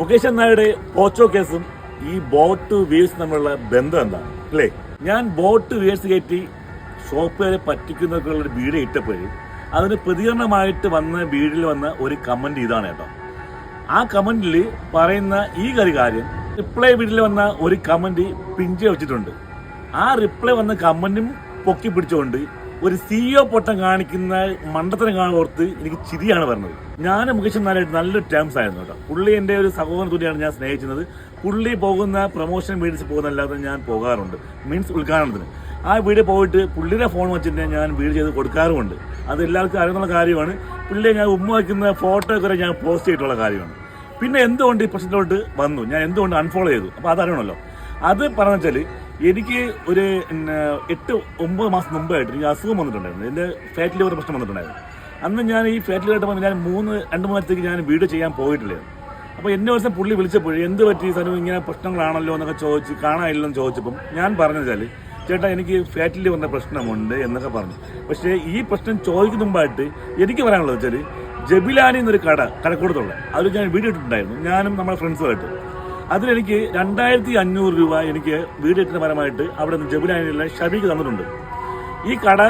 മുകേഷ് നായരുടെ പോച്ചോ കേസും ഈ ബോട്ട് വേഴ്സ് തമ്മിലുള്ള ബന്ധം എന്താണ്? അല്ലേ? ഞാൻ ബോട്ട് വേഴ്സ് കയറ്റി ഷോപ്പുകാരെ പറ്റിക്കുന്നൊക്കെയുള്ള ഒരു വീഡിയോ ഇട്ടപ്പോഴും അതിന് പ്രതികരണമായിട്ട് വന്ന വീഡിയോയിൽ വന്ന ഒരു കമന്റ് ഇതാണ് കേട്ടോ. ആ കമന്റിൽ പറയുന്ന ഈ ഒരു കാര്യം റിപ്ലൈ വീഡിയോയിൽ വന്ന ഒരു കമന്റ് പിഞ്ചി വെച്ചിട്ടുണ്ട്. ആ റിപ്ലൈ വന്ന കമന്റും പൊക്കി പിടിച്ചുകൊണ്ട് ഒരു സിഇഒ പൊട്ടം കാണിക്കുന്ന മണ്ടത്തരം കാണാൻ ഓർത്ത് എനിക്ക് ചിരിയാണ് പറഞ്ഞത് ഞാൻ മുകേഷ് നാരായിട്ട് നല്ലൊരു ടേംസ് ആയിരുന്നു കേട്ടോ. പുള്ളി എന്റെ ഒരു സഹോദരൻ തുല്യാണ് ഞാൻ സ്നേഹിക്കുന്നത് പുള്ളി പോകുന്ന പ്രൊമോഷൻ വീഡിയോസ് പോകുന്നല്ലാതെ ഞാൻ പോകാറുണ്ട്. മീൻസ് ഉദ്ഘാടനത്തിന്. ആ വീഡിയോ പോയിട്ട് പുള്ളിയുടെ ഫോൺ വെച്ചിട്ട് ഞാൻ വീഡിയോ ചെയ്ത് കൊടുക്കാറുമുണ്ട്. അത് എല്ലാവർക്കും അറിയുന്ന കാര്യമാണ്. പുള്ളിയെ ഞാൻ ഉമ്മ വയ്ക്കുന്ന ഫോട്ടോ ഒക്കെ ഞാൻ പോസ്റ്റ് ചെയ്തിട്ടുള്ള കാര്യമാണ്. പിന്നെ എന്തുകൊണ്ട് ഈ പ്രശ്നത്തിലോട്ട് വന്നു? ഞാൻ എന്തുകൊണ്ട് അൺഫോളോ ചെയ്തു? അപ്പോൾ അതറിയണമല്ലോ. അത് പറഞ്ഞു വെച്ചാൽ എനിക്ക് ഒരു എട്ട് ഒമ്പത് മാസം മുമ്പായിട്ട് എനിക്ക് അസുഖം വന്നിട്ടുണ്ടായിരുന്നു. എന്റെ ഫാറ്റ് ലിവർ പ്രശ്നം വന്നിട്ടുണ്ടായിരുന്നു. അന്ന് ഞാൻ ഈ ഫാറ്റ് ലിവർ വന്ന് ഞാൻ മൂന്ന് രണ്ട് മൂന്നത്തേക്ക് ഞാൻ വീഡിയോ ചെയ്യാൻ പോയിട്ടില്ലായിരുന്നു. അപ്പോൾ എന്നെ ദിവസം പുള്ളി വിളിച്ചപ്പോൾ എന്ത് പറ്റി സാധനം ഇങ്ങനെ പ്രശ്നങ്ങളാണല്ലോ എന്നൊക്കെ ചോദിച്ച് കാണാനില്ലെന്ന് ചോദിച്ചപ്പം ഞാൻ പറഞ്ഞു വെച്ചാൽ ചേട്ടാ എനിക്ക് ഫാറ്റ് വന്ന പ്രശ്നമുണ്ട് എന്നൊക്കെ പറഞ്ഞു. പക്ഷേ ഈ പ്രശ്നം ചോദിക്കുന്ന മുമ്പായിട്ട് എനിക്ക് പറയാനുള്ളത് വെച്ചാൽ ജബിലാനി എന്നൊരു കട കടക്കൂടത്തുള്ള അതിൽ ഞാൻ വീഡിയോ ഇട്ടിട്ടുണ്ടായിരുന്നു. ഞാനും നമ്മുടെ ഫ്രണ്ട്സുമായിട്ട് അതിലെനിക്ക് രണ്ടായിരത്തി അഞ്ഞൂറ് രൂപ എനിക്ക് ഇട്ടിന്റെ പരമായിട്ട് അവിടെ നിന്ന് ജബുലാനിലെ ഷബിക്ക് തന്നിട്ടുണ്ട്. ഈ കട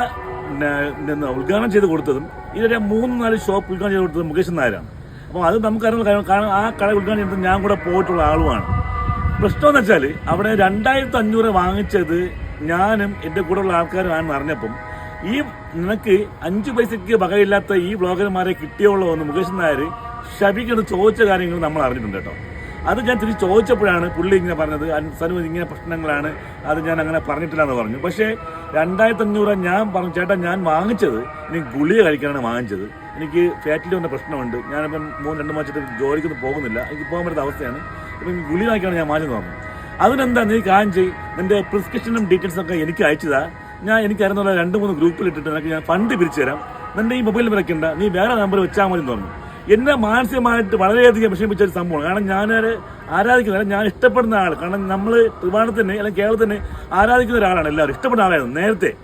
ഉദ്ഘാടനം ചെയ്ത് കൊടുത്തതും ഇതിലെ മൂന്ന് നാല് ഷോപ്പ് ഉദ്ഘാടനം ചെയ്ത് കൊടുത്തത് മുകേഷ് നായരാണ്. അപ്പോൾ അത് നമുക്കറിയാം കാരണം ആ കട ഉദ്ഘാടനം ചെയ്തത് ഞാൻ കൂടെ പോയിട്ടുള്ള ആളുമാണ്. പ്രശ്നം എന്ന് വെച്ചാൽ അവിടെ രണ്ടായിരത്തി അഞ്ഞൂറ് വാങ്ങിച്ചത് ഞാനും എന്റെ കൂടെയുള്ള ആൾക്കാരുമാണെന്ന് അറിഞ്ഞപ്പം ഈ നിനക്ക് അഞ്ച് പൈസയ്ക്ക് വകയില്ലാത്ത ഈ ബ്ലോഗർമാരെ കിട്ടിയുള്ളൂ എന്ന് മുകേഷ് നായർ ഷബിക്കത് ചോദിച്ച കാര്യങ്ങൾ നമ്മൾ അറിഞ്ഞിട്ടുണ്ട് കേട്ടോ. അത് ഞാൻ തിരിച്ച് ചോദിച്ചപ്പോഴാണ് പുള്ളി ഇങ്ങനെ പറഞ്ഞത്. "അൻ- സനു ഇങ്ങനെ പ്രശ്നങ്ങളാണ്. അത് ഞാൻ അങ്ങനെ പറഞ്ഞിട്ടില്ല എന്ന് പറഞ്ഞു. പക്ഷേ രണ്ടായിരത്തി അഞ്ഞൂറ് ഞാൻ പറഞ്ഞു ചേട്ടാ ഞാൻ വാങ്ങിച്ചത് എനിക്ക് ഗുളിക കഴിക്കാനാണ് വാങ്ങിച്ചത്. എനിക്ക് ഫാറ്റിൽ വന്ന പ്രശ്നമുണ്ട്. ഞാനിപ്പം മൂന്ന് രണ്ട് മാസത്തെ ജോലിക്കൊന്നും പോകുന്നില്ല. എനിക്ക് പോകാൻ പറ്റാത്ത അവസ്ഥയാണ്. ഇപ്പം ഗുളിക വാങ്ങിക്കാണ് ഞാൻ വാങ്ങിച്ചത് പറഞ്ഞു. അതിനെന്താ നീ കാര്യം ചെയ് നിന്റെ പ്രിസ്ക്രിപ്ഷനും ഡീറ്റെയിൽസും ഒക്കെ എനിക്ക് അയച്ചതാ. ഞാൻ എനിക്ക് അറിയുന്ന രണ്ട് മൂന്ന് ഗ്രൂപ്പിൽ ഇട്ടിട്ട് നിനക്ക് ഞാൻ ഫണ്ട് പിരിച്ചു തരാം നിന്റെ ഈ മൊബൈൽ വിളിക്കണ്ട നീ വേറെ നമ്പർ വെച്ചാൽ മതി എന്ന് എന്നെ മാനസികമായിട്ട് വളരെയധികം വിഷമിപ്പിച്ച ഒരു സംഭവമാണ്. കാരണം ഞാനൊരു ആരാധിക്കുന്ന ഞാൻ ഇഷ്ടപ്പെടുന്ന ആൾ കാരണം നമ്മൾ ട്രിവാണത്തിന് അല്ലെങ്കിൽ കേരളത്തിന് ആരാധിക്കുന്ന ഒരാളാണ് എല്ലാവരും. ഇഷ്ടപ്പെടുന്ന ആളായിരുന്നു നേരത്തെ.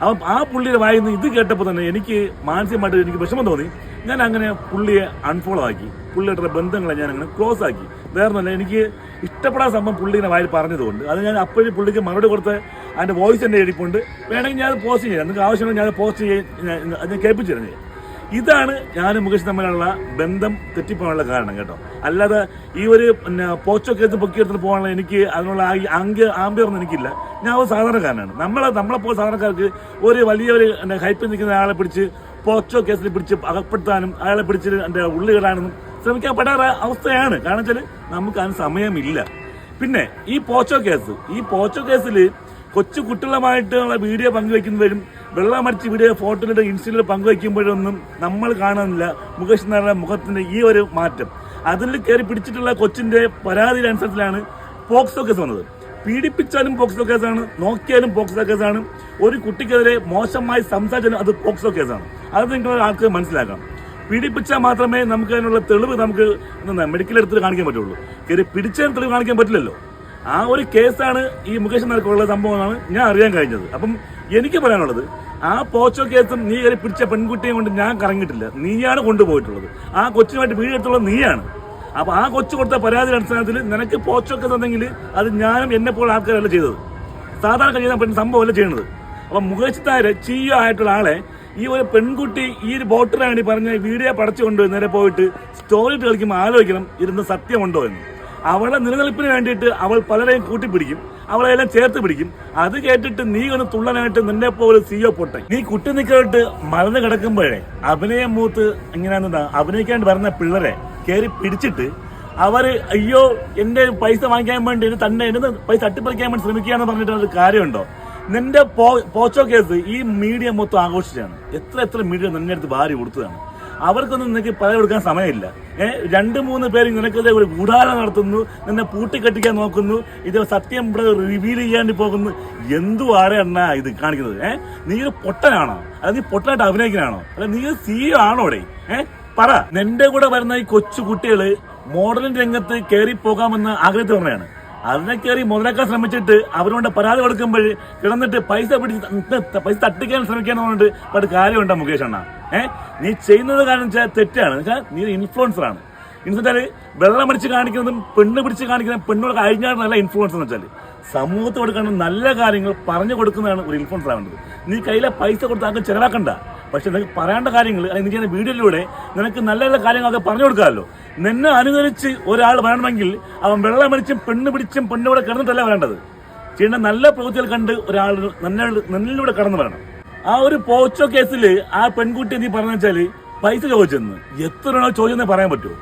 അപ്പം ആ പുള്ളിയുടെ വായിന്ന് ഇത് കേട്ടപ്പോൾ തന്നെ എനിക്ക് മാനസികമായിട്ട് എനിക്ക് വിഷമം തോന്നി. ഞാൻ അങ്ങനെ പുള്ളിയെ അൺഫോളോ ആക്കി. പുള്ളിയുടെ ബന്ധങ്ങളെ ഞാൻ അങ്ങനെ ക്ലോസ് ആക്കി. വേറെ ഒന്നല്ല എനിക്ക് ഇഷ്ടപ്പെടാൻ സംഭവം പുള്ളിയുടെ വായിൽ പറഞ്ഞതുകൊണ്ട്. അത് ഞാൻ അപ്പോഴും പുള്ളിക്ക് മറുപടി കൊടുത്ത് അതിന്റെ വോയിസ് എന്റെ എഴുതിപ്പുണ്ട് വേണമെങ്കിൽ ഞാൻ പോസ്റ്റ് ചെയ്യാം. നിങ്ങൾക്ക് ആവശ്യമുണ്ടെങ്കിൽ ഞാൻ പോസ്റ്റ് ചെയ്യാൻ ഞാൻ കേൾപ്പിച്ചു തരുന്നത്. ഇതാണ് ഞാനും മുകേഷ് തമ്മിലുള്ള ബന്ധം തെറ്റിപ്പോകാനുള്ള കാരണം കേട്ടോ. അല്ലാതെ ഈ ഒരു പിന്നെ പോച്ചോ കേസ് പൊക്കിയെടുത്തിട്ട് പോകാനുള്ള എനിക്ക് അതിനുള്ള ആംഗ്യ ആംബിയറൊന്നും എനിക്കില്ല. ഞാൻ ഒരു സാധാരണക്കാരനാണ്. നമ്മളെ നമ്മളെപ്പോൾ സാധാരണക്കാർക്ക് ഒരു വലിയൊരു ഹൈപ്പിൽ നിൽക്കുന്ന ആളെ പിടിച്ച് പോച്ചോ കേസിൽ പിടിച്ച് അകപ്പെടുത്താനും അയാളെ പിടിച്ച് എന്റെ ഉള്ളിലിടാനൊന്നും ശ്രമിക്കാൻ പെടാറ അവസ്ഥയാണ്. കാരണം വെച്ചാൽ നമുക്ക് അതിന് സമയമില്ല. പിന്നെ ഈ പോച്ചോ കേസ് ഈ പോച്ചോ കേസിൽ കൊച്ചു കുട്ടികളുമായിട്ടുള്ള വീഡിയോ പങ്കുവയ്ക്കുന്നവരും വെള്ളമടിച്ച് വീഡിയോ ഫോട്ടോയിലിട്ട് ഇൻസ്റ്റയിൽ പങ്കുവയ്ക്കുമ്പോഴൊന്നും നമ്മൾ കാണുന്നില്ല. മുകേഷ് നായരുടെ മുഖത്തിന്റെ ഈ ഒരു മാറ്റം. അതിൽ കയറി പിടിച്ചിട്ടുള്ള കൊച്ചിന്റെ പരാതിയുടെ അനുസരിച്ചിലാണ് പോക്സോ കേസ് വന്നത്. പീഡിപ്പിച്ചാലും പോക്സോ കേസാണ് നോക്കിയാലും പോക്സോ കേസാണ്. ഒരു കുട്ടിക്കെതിരെ മോശമായി സംസാരിച്ചാലും അത് പോക്സോ കേസാണ്. അത് നിങ്ങൾ ആൾക്ക് മനസ്സിലാക്കാം. പീഡിപ്പിച്ചാൽ മാത്രമേ നമുക്ക് അതിനുള്ള തെളിവ് നമുക്ക് മെഡിക്കൽ എടുത്തിട്ട് കാണിക്കാൻ പറ്റുള്ളൂ. കയറി പിടിച്ചതിന് തെളിവ് കാണിക്കാൻ പറ്റില്ലല്ലോ. ആ ഒരു കേസാണ് ഈ മുകേഷ് നായർക്കുള്ള സംഭവമാണ് ഞാൻ അറിയാൻ കഴിഞ്ഞത്. അപ്പം എനിക്ക് പറയാനുള്ളത് ആ പോച്ചോ കേസും നീ കയറി പിടിച്ച പെൺകുട്ടിയെ കൊണ്ട് ഞാൻ കറങ്ങിയിട്ടില്ല. നീയാണ് കൊണ്ടുപോയിട്ടുള്ളത്. ആ കൊച്ചിനുമായിട്ട് വീടെടുത്തുള്ളത് നീയാണ്. അപ്പൊ ആ കൊച്ചു കൊടുത്ത പരാതിയുടെ അടിസ്ഥാനത്തിൽ നിനക്ക് പോച്ചോ കേസ് ഉണ്ടെങ്കിൽ അത് ഞാനും എന്നെ പോലെ ആൾക്കാരല്ല ചെയ്തത്. സാധാരണ ചെയ്യുന്ന പെൺ സംഭവമല്ല ചെയ്യുന്നത് അപ്പൊ മുകേഷ് നായർ ചീയോ ആയിട്ടുള്ള ആളെ ഈ ഒരു പെൺകുട്ടി ഈ ഒരു ബോട്ടിന് വേണ്ടി പറഞ്ഞ വീഡിയോ പടച്ചുകൊണ്ട് നേരെ പോയിട്ട് സ്റ്റോറി കളിക്കുമ്പോൾ ആലോചിക്കണം ഇരുന്ന് സത്യമുണ്ടോ എന്ന്. അവളെ നിലനിൽപ്പിന് വേണ്ടിയിട്ട് അവൾ പലരെയും കൂട്ടിപ്പിടിക്കും. അവളെല്ലാം ചേർത്ത് പിടിക്കും. അത് കേട്ടിട്ട് നീ ഒന്ന് തുള്ളനായിട്ട് നിന്നെ പോലെ സിയോ പൊട്ടെ. നീ കുട്ടി നിൽക്കായിട്ട് മറന്നു കിടക്കുമ്പോഴേ അഭിനയം മൂത്ത് ഇങ്ങനെ അഭിനയിക്കാണ്ട് വരുന്ന പിള്ളേരെ കയറി പിടിച്ചിട്ട് അവർ അയ്യോ എന്റെ പൈസ വാങ്ങിക്കാൻ വേണ്ടി തന്നെ എന്നെ പൈസ തട്ടിപ്പറിക്കാൻ വേണ്ടി ശ്രമിക്കുകയാണെന്ന് പറഞ്ഞിട്ട് ഒരു കാര്യമുണ്ടോ? നിന്റെ പോച്ചോ കേസ് ഈ മീഡിയ മൊത്തം ആഘോഷിച്ചാണ് എത്ര എത്ര മീഡിയ നിന്നെ അടുത്ത് ഭാര്യ കൊടുത്തതാണ്. അവർക്കൊന്നും നിനക്ക് പറയാൻ കൊടുക്കാൻ സമയമില്ല. ഏഹ് രണ്ട് മൂന്ന് പേര് നിനക്കെതിരെ ഒരു ഗൂഢാലം നടത്തുന്നു നിന്നെ പൂട്ടിക്കെട്ടിക്കാൻ നോക്കുന്നു ഇത് സത്യം ഇവിടെ റിവീൽ ചെയ്യാണ്ട് പോകുന്നു. എന്തുവാടെ അണ്ണാ ഇത് കാണിക്കുന്നത്? ഏഹ് നീ ഒരു പൊട്ടനാണോ? അത് നീ പൊട്ടനായിട്ട് അഭിനയിക്കാനാണോ അല്ല നീ സിഇഒ അവിടെ ഏഹ് പറ. നിന്റെ കൂടെ വരുന്ന ഈ കൊച്ചു കുട്ടികൾ മോഡലിന്റെ രംഗത്ത് കയറി പോകാമെന്ന് ആഗ്രഹത്തിൽ പറഞ്ഞതാണ് അതിനെ കയറി മുതലാക്കാൻ ശ്രമിച്ചിട്ട് അവരോട് പരാതി കൊടുക്കുമ്പോൾ കിടന്നിട്ട് പൈസ പിടിച്ച് പൈസ തട്ടിക്കാൻ ശ്രമിക്കാൻ പറഞ്ഞിട്ട് അവിടെ കാര്യമുണ്ടോ മുകേഷ് അണ്ണ? ഏഹ് നീ ചെയ്യുന്നത് കാരണം വെച്ചാൽ തെറ്റാണ്. എന്നുവെച്ചാൽ നീ ഇൻഫ്ലുവൻസർ ആണ്. എന്നുവെച്ചാൽ വെള്ളം അടിച്ച് കാണിക്കുന്നതും പെണ്ണ് പിടിച്ച് കാണിക്കുന്നതും പെണ്ണുകൾ കഴിഞ്ഞാൽ നല്ല ഇൻഫ്ലുവൻസ് എന്ന് വെച്ചാൽ സമൂഹത്തോട് കാണുന്ന നല്ല കാര്യങ്ങൾ പറഞ്ഞു കൊടുക്കുന്നതാണ് ഒരു ഇൻഫ്ലുവൻസർ ആവേണ്ടത്. നീ കയ്യിലെ പൈസ കൊടുത്ത് ആർക്കും ചെലവാക്കണ്ട. പക്ഷെ നിനക്ക് പറയേണ്ട കാര്യങ്ങൾ അല്ലെങ്കിൽ നീ ചെയ്യുന്ന വീഡിയോയിലൂടെ നിനക്ക് നല്ല നല്ല കാര്യങ്ങളൊക്കെ പറഞ്ഞു കൊടുക്കാമല്ലോ. നിന്നെ അനുകരിച്ച് ഒരാൾ വരണമെങ്കിൽ അവൻ വെള്ളം അടിച്ചും പെണ്ണ് പിടിച്ചും പെണ്ണോടെ കിടന്നിട്ടല്ല വരേണ്ടത്? ചെയ്യേണ്ട നല്ല പ്രവൃത്തികൾ കണ്ട് ഒരാൾ നല്ല നിന്നിലൂടെ കടന്നു വരണം. ആ ഒരു പോച്ചോ കേസിൽ ആ പെൺകുട്ടി നീ പറഞ്ഞു വെച്ചാൽ പൈസ ചോദിച്ചെന്ന്. എത്ര രൂപ ചോദിച്ചെന്ന് പറയാൻ പറ്റുമോ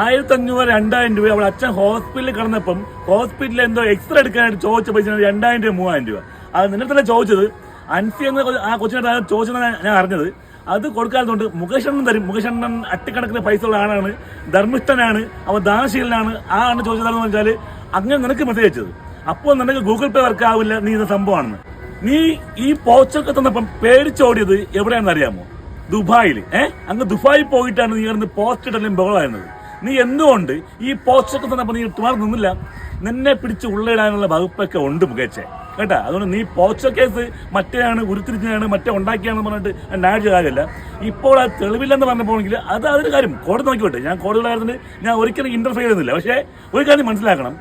ആയിരത്തി അഞ്ഞൂറ് രണ്ടായിരം രൂപ അവൾ അച്ഛൻ ഹോസ്പിറ്റലിൽ കിടന്നപ്പം ഹോസ്പിറ്റലിൽ എന്തോ എക്സ്റേ എടുക്കാനായിട്ട് ചോദിച്ച പൈസ രണ്ടായിരം രൂപ മൂവായിരം രൂപ. അത് നിന്നെ തന്നെ ചോദിച്ചത് അൻസി എന്ന ആ കൊച്ചിനെ ചോദിച്ചാൽ ഞാൻ അറിഞ്ഞത്. അത് കൊടുക്കാത്തതുകൊണ്ട് മുകേഷ് അണ്ണൻ തരും. മുകേഷ് അണ്ണൻ അട്ടിക്കണക്കിന് പൈസ ഉള്ള ആളാണ്. ധർമ്മിഷ്ഠനാണ്. അവൻ ദാനശീലനാണ്. ആ ആണ് ചോദിച്ചതെന്ന് വെച്ചാൽ അങ്ങനെ നിനക്ക് മെസ്സേജ് അയച്ചത്. അപ്പോൾ നിനക്ക് ഗൂഗിൾ പേ വർക്ക് ആവില്ല നീ ഇത് സംഭവമാണെന്ന്. നീ ഈ പോച്ചൊക്കെ തന്നപ്പം പേടിച്ചോടിയത് എവിടെയാണെന്ന് അറിയാമോ? ദുബായിൽ ഏ? അങ്ങ് ദുബായിൽ പോയിട്ടാണ് നീ കിടന്ന് പോസ്റ്റ് ഇടലും ബഹളമായിരുന്നത്. നീ എന്തുകൊണ്ട് ഈ പോസ്റ്റൊക്കെ തന്നപ്പോൾ നീ ഇട്ടുമാർ നിന്നില്ല? നിന്നെ പിടിച്ച് ഉള്ളിടാനുള്ള വകുപ്പൊക്കെ ഉണ്ട് മുകേച്ചെ കേട്ടാ? അതുകൊണ്ട് നീ പോച്ച കേസ് മറ്റേയാണ് ഉരുത്തിരിഞ്ഞാണ് മറ്റേ ഉണ്ടാക്കിയാണെന്ന് പറഞ്ഞിട്ട് നാഴ്ച കാര്യമല്ല. ഇപ്പോൾ ആ തെളിവില്ലെന്ന് പറഞ്ഞപ്പോഴെങ്കിൽ അത് അതൊരു കാര്യം. കോടതി നോക്കിവിട്ടെ ഞാൻ കോടതിയുടെ ഞാൻ ഒരിക്കലും ഇന്റർഫിയർ ചെയ്യുന്നില്ല. പക്ഷേ ഒരു കാര്യം മനസ്സിലാക്കണം.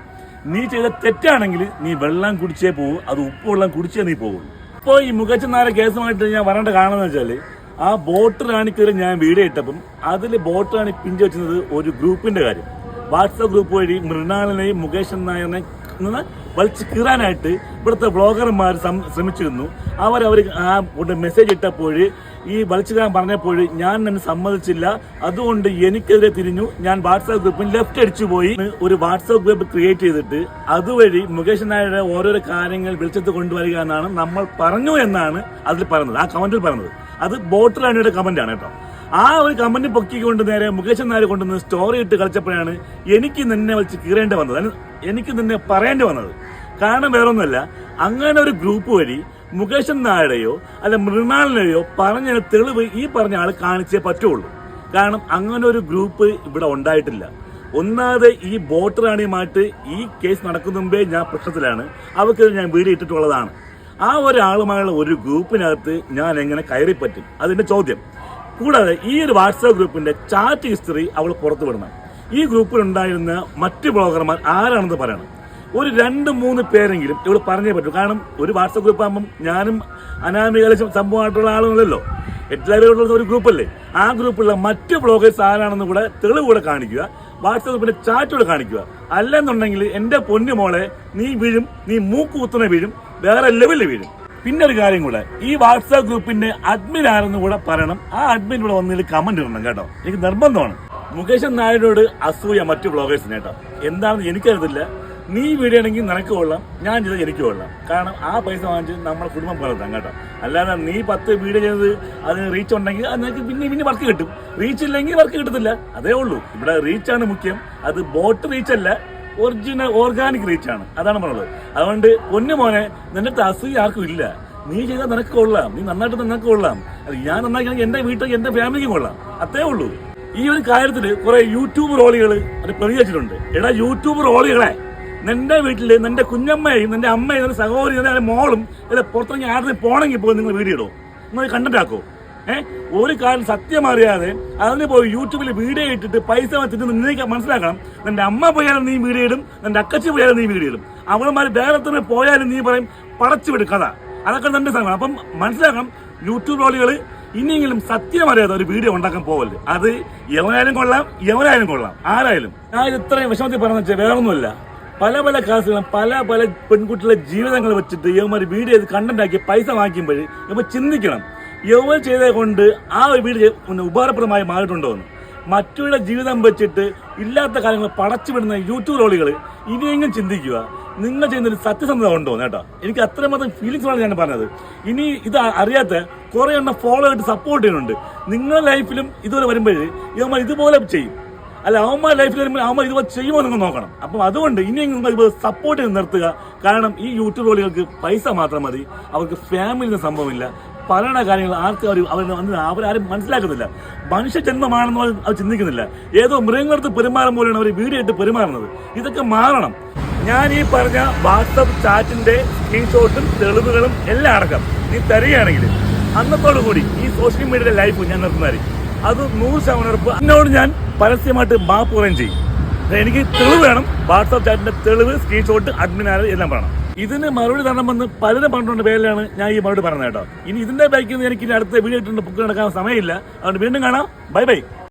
നീ ചെയ്ത തെറ്റാണെങ്കിൽ നീ വെള്ളം കുടിച്ചേ പോകും അത് ഉപ്പ് വെള്ളം കുടിച്ചേ നീ പോകും ഇപ്പോൾ ഈ മുഖച്ചനാര കേസുമായിട്ട് ഞാൻ വരേണ്ട കാണുന്നത് വെച്ചാൽ ആ ബോട്ട് റാണിക്കെതിരെ ഞാൻ വീഡിയോ ഇട്ടപ്പം അതിൽ ബോട്ട് റാണി പിഞ്ചു വെച്ചത് ഒരു ഗ്രൂപ്പിന്റെ കാര്യം. വാട്സപ്പ് ഗ്രൂപ്പ് വഴി മൃണാലിനെയും മുകേഷൻ നായറിനെ നിന്ന് വലിച്ചു കീറാനായിട്ട് ഇവിടുത്തെ ബ്ലോഗർമാർ ശ്രമിച്ചിരുന്നു. അവരവർ ആ മെസ്സേജ് ഇട്ടപ്പോൾ ഈ വലിച്ചു കീറാൻ പറഞ്ഞപ്പോൾ ഞാൻ എന്നെ സമ്മതിച്ചില്ല. അതുകൊണ്ട് എനിക്കെതിരെ തിരിഞ്ഞു. ഞാൻ വാട്സാപ്പ് ഗ്രൂപ്പിൽ ലെഫ്റ്റ് അടിച്ചു പോയി. ഒരു വാട്സാപ്പ് ഗ്രൂപ്പ് ക്രിയേറ്റ് ചെയ്തിട്ട് അതുവഴി മുകേഷ് നായരുടെ ഓരോരോ കാര്യങ്ങൾ വെളിച്ചത്ത് കൊണ്ടുവരിക എന്നാണ് നമ്മൾ പറഞ്ഞു എന്നാണ് അതിൽ പറയുന്നത്. ആ കമന്റിൽ പറയുന്നത്. അത് ബോട്ടിലാണിയുടെ കമന്റ് ആണ് കേട്ടോ. ആ ഒരു കമന്റ് പൊക്കിക്കൊണ്ട് നേരെ മുകേശൻ നായർ കൊണ്ടുവന്ന് സ്റ്റോറി ഇട്ട് കളിച്ചപ്പോഴാണ് എനിക്ക് നിന്നെ വെച്ച് കീറേണ്ടി വന്നത്. എനിക്ക് നിന്നെ പറയേണ്ടി വന്നത്. കാരണം വേറൊന്നുമല്ല അങ്ങനെ ഒരു ഗ്രൂപ്പ് വഴി മുകേശൻ നായരെയോ അല്ല മൃണാളിനെയോ പറഞ്ഞ തെളിവ് ഈ പറഞ്ഞ ആൾ കാണിച്ചേ പറ്റുള്ളൂ. കാരണം അങ്ങനെ ഒരു ഗ്രൂപ്പ് ഇവിടെ ഉണ്ടായിട്ടില്ല. ഒന്നാമത് ഈ ബോട്ട് റാണിയുമായിട്ട് ഈ കേസ് നടക്കുന്ന മുമ്പേ ഞാൻ പ്രശ്നത്തിലാണ്. അവർക്ക് ഞാൻ വീഡിയോ ഇട്ടിട്ടുള്ളതാണ്. ആ ഒരാളുമായുള്ള ഒരു ഗ്രൂപ്പിനകത്ത് ഞാൻ എങ്ങനെ കയറിപ്പറ്റും? അതിന്റെ ചോദ്യം. കൂടാതെ ഈ ഒരു വാട്സാപ്പ് ഗ്രൂപ്പിന്റെ ചാറ്റ് ഹിസ്റ്ററി അവൾ പുറത്തു വിടണം. ഈ ഗ്രൂപ്പിൽ ഉണ്ടായിരുന്ന മറ്റ് ബ്ലോഗർമാർ ആരാണെന്ന് പറയണം. ഒരു രണ്ട് മൂന്ന് പേരെങ്കിലും ഇവൾ പറഞ്ഞേ പറ്റും. കാരണം ഒരു വാട്സപ്പ് ഗ്രൂപ്പ് ആകുമ്പം ഞാനും അനാമിക സംഭവമായിട്ടുള്ള ആളുകളല്ലോ എല്ലാവരും ഒരു ഗ്രൂപ്പല്ലേ. ആ ഗ്രൂപ്പിലുള്ള മറ്റ് ബ്ലോഗേഴ്സ് ആരാണെന്ന് കൂടെ തെളിവ് കൂടെ കാണിക്കുക. വാട്സപ്പ് ഗ്രൂപ്പിന്റെ ചാറ്റ് കൂടെ കാണിക്കുക. അല്ലെന്നുണ്ടെങ്കിൽ എന്റെ പൊന്നു മോളെ നീ വീഴും നീ മൂക്ക് കുത്തുന്ന വീഴും വേറെ ലെവലിൽ വീഴും. പിന്നെ ഒരു കാര്യം കൂടെ. ഈ വാട്സാപ്പ് ഗ്രൂപ്പിന്റെ അഡ്മിൻ ആരെന്ന് കൂടെ പറയണം. ആ അഡ്മിൻ ഇവിടെ വന്നതിൽ കമന്റ് ഇടണം കേട്ടോ. എനിക്ക് നിർബന്ധമാണ്. മുകേശൻ നായരോട് അസൂയ മറ്റു ബ്ലോഗേഴ്സിന് കേട്ടോ. എന്താണെന്ന് എനിക്കറിയത്തില്ല. നീ വീടുകയാണെങ്കിൽ നിനക്ക് കൊള്ളാം. ഞാൻ ചെയ്തത് എനിക്ക് കൊള്ളാം. കാരണം ആ പൈസ വാങ്ങിച്ച് നമ്മുടെ കുടുംബം പുലർത്താം കേട്ടോ. അല്ലാതെ നീ പത്ത് വീട് ചെയ്ത് അതിന് റീച്ച് ഉണ്ടെങ്കിൽ അത് നിനക്ക് പിന്നെ പിന്നെ വർക്ക് കിട്ടും. റീച്ച് ഇല്ലെങ്കിൽ വർക്ക് കിട്ടത്തില്ല. അതേ ഉള്ളൂ. ഇവിടെ റീച്ചാണ് മുഖ്യം. അത് ബോട്ട് റീച്ച് അല്ല. ഒറിജിനൽ ഓർഗാനിക് റീച്ച് ആണ്. അതാണ് പറഞ്ഞത്. അതുകൊണ്ട് പൊന്നു മോനെ നിന്റെ അസൂയ ആർക്കും ഇല്ല. നീ ചെയ്താൽ നിനക്ക് കൊള്ളാം. നീ നന്നായിട്ട് നിനക്ക് കൊള്ളാം. ഞാൻ നന്നാക്കി എന്റെ വീട്ടിൽ എന്റെ ഫാമിലിക്ക് കൊള്ളാം. അത്രേ ഉള്ളൂ. ഈ ഒരു കാര്യത്തിൽ കുറെ യൂട്യൂബ് റോളികൾ അത് പ്രതികരിച്ചിട്ടുണ്ട് എടാ യൂട്യൂബ് റോളികളെ നിന്റെ വീട്ടിൽ നിന്റെ കുഞ്ഞമ്മയും നിന്റെ അമ്മയും നിന്റെ സഹോദരി നിന്റെ മോളും പുറത്തിറങ്ങി ആരുടെ പോണെങ്കിൽ പോയി നിങ്ങൾ വീഡിയോ ഇടോ. നിങ്ങൾ കണ്ടന്റ് ആക്കോ. ഏഹ് ഒരു കാര്യം സത്യം അറിയാതെ അതിന് പോയി യൂട്യൂബിൽ വീഡിയോ ഇട്ടിട്ട് പൈസ വെച്ചിട്ട് നിനക്ക് മനസ്സിലാക്കണം. നിന്റെ അമ്മ പോയാലും നീ വീഡിയോ ഇടും നിന്റെ അക്കച്ചി പോയാലും നീ വീഡിയോ ഇടും. അവളുമാർ തന്നെ പോയാലും നീ പറയും പടച്ചു വിടും കഥ. അതൊക്കെ തന്നെ സംഭവം അപ്പം മനസ്സിലാക്കണം യൂട്യൂബ് റോളികൾ ഇനിയെങ്കിലും സത്യം അറിയാതെ ഒരു വീഡിയോ ഉണ്ടാക്കാൻ പോവല്ലേ? അത് എവനായാലും കൊള്ളാം എവനായാലും കൊള്ളാം. ആരായാലും. ഞാൻ ഇത് ഇത്രയും വിഷമത്തിൽ പറഞ്ഞു വെച്ചാൽ വേറെ ഒന്നുമില്ല പല പല കാസുകളും പല പല പെൺകുട്ടികളുടെ ജീവിതങ്ങൾ വെച്ചിട്ട് ഇവന്മാർ വീഡിയോ ചെയ്ത് കണ്ടന്റ് ആക്കി പൈസ വാങ്ങിക്കുമ്പോൾ ഇവ ചിന്തിക്കണം. യവൻ ചെയ്തത് കൊണ്ട് ആ ഒരു വീട് ഉപകാരപ്രദമായി മാറിയിട്ടുണ്ടോ എന്ന്. മറ്റുള്ള ജീവിതം വെച്ചിട്ട് ഇല്ലാത്ത കാര്യങ്ങൾ പടച്ചുവിടുന്ന യൂട്യൂബ് റോളികൾ ഇനിയെങ്കിലും ചിന്തിക്കുക. നിങ്ങൾ ചെയ്യുന്നൊരു സത്യസന്ധത ഉണ്ടോ കേട്ടോ. എനിക്ക് അത്രമാത്രം ഫീലിങ്സ് ആണ് ഞാൻ പറഞ്ഞത്. ഇനി ഇത് അറിയാത്ത കുറെ എണ്ണം ഫോളോ ആയിട്ട് സപ്പോർട്ട് ചെയ്യുന്നുണ്ട്. നിങ്ങളുടെ ലൈഫിലും ഇതുപോലെ വരുമ്പോഴേ ഇവന്മാർ ഇതുപോലെ ചെയ്യും. അല്ല അവന്മാർ ലൈഫിൽ വരുമ്പോൾ അവന്മാർ ഇതുപോലെ ചെയ്യുമോ നിങ്ങൾ നോക്കണം. അപ്പം അതുകൊണ്ട് ഇനിയും നിങ്ങൾ ഇപ്പോൾ സപ്പോർട്ട് ചെയ്ത് നിർത്തുക. കാരണം ഈ യൂട്യൂബ് റോളികൾക്ക് പൈസ മാത്രം മതി. അവർക്ക് ഫാമിലിന് സംഭവമില്ല. പറയുന്ന കാര്യങ്ങൾ ആർക്കും അവർ അവർ അവരാരും മനസ്സിലാക്കുന്നില്ല. മനുഷ്യജന്മമാണെന്ന് അവർ ചിന്തിക്കുന്നില്ല. ഏതോ മൃഗങ്ങളടുത്ത് പെരുമാറും പോലെയാണ് അവർ വീഡിയോ ഇട്ട് പെരുമാറുന്നത്. ഇതൊക്കെ മാറണം. ഞാൻ ഈ പറഞ്ഞ വാട്സപ്പ് ചാറ്റിന്റെ സ്ക്രീൻഷോട്ടും തെളിവുകളും എല്ലാം അടക്കം നീ തരികയാണെങ്കിൽ അന്നത്തോടു കൂടി ഈ സോഷ്യൽ മീഡിയയുടെ ലൈഫ് ഞാൻ നിർത്തുന്നതായിരിക്കും അത് നൂറ് ശതമാനം ഉറപ്പ്. എന്നോട് ഞാൻ പരസ്യമായിട്ട് മാപ്പ് പറയും ചെയ്യും. എനിക്ക് തെളിവ് വേണം. വാട്സാപ്പ് ചാറ്റിന്റെ തെളിവ് സ്ക്രീൻഷോട്ട് അഡ്മിൻ ആര് എല്ലാം വേണം. ഇതിന് മറുപടി തരണമെന്ന് പലരും പറഞ്ഞുകൊണ്ട് പേരിലാണ് ഞാൻ ഈ മറുപടി പറഞ്ഞത് കേട്ടോ. ഇനി ഇതിന്റെ ബാക്കിൽ നിന്ന് എനിക്ക് ഇനി അടുത്ത വീഡിയോ ഇട്ടുണ്ട് നടക്കാൻ സമയമില്ല. അതുകൊണ്ട് വീണ്ടും കാണാം. Bye bye.